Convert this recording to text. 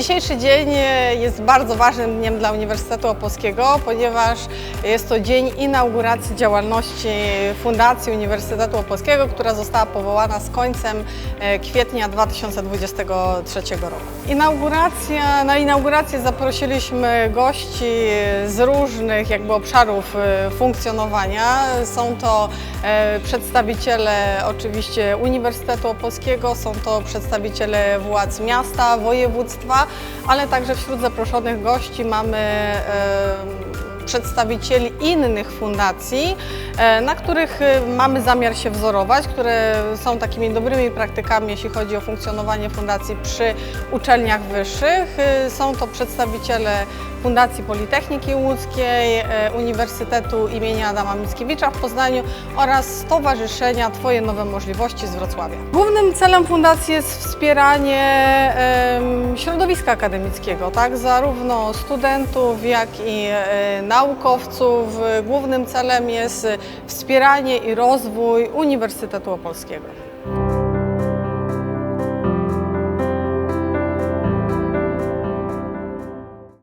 Dzisiejszy dzień e, jest bardzo ważnym dniem dla Uniwersytetu Opolskiego, ponieważ jest to dzień inauguracji działalności Fundacji Uniwersytetu Opolskiego, która została powołana z końcem e, kwietnia 2023 roku. Inauguracja, na inaugurację zaprosiliśmy gości z różnych jakby obszarów e, funkcjonowania. Są to przedstawiciele oczywiście Uniwersytetu Opolskiego, są to przedstawiciele władz miasta, województwa, ale także wśród zaproszonych gości mamy przedstawicieli innych fundacji, e, na których e, mamy zamiar się wzorować, które są takimi dobrymi praktykami, jeśli chodzi o funkcjonowanie fundacji przy uczelniach wyższych. E, Są to przedstawiciele Fundacji Politechniki Łódzkiej, e, Uniwersytetu imienia Adama Mickiewicza w Poznaniu oraz Stowarzyszenia Twoje Nowe Możliwości z Wrocławia. Głównym celem fundacji jest wspieranie em, środowiska akademickiego, tak? zarówno studentów, jak i e, naukowców. Głównym celem jest wspieranie i rozwój Uniwersytetu Opolskiego.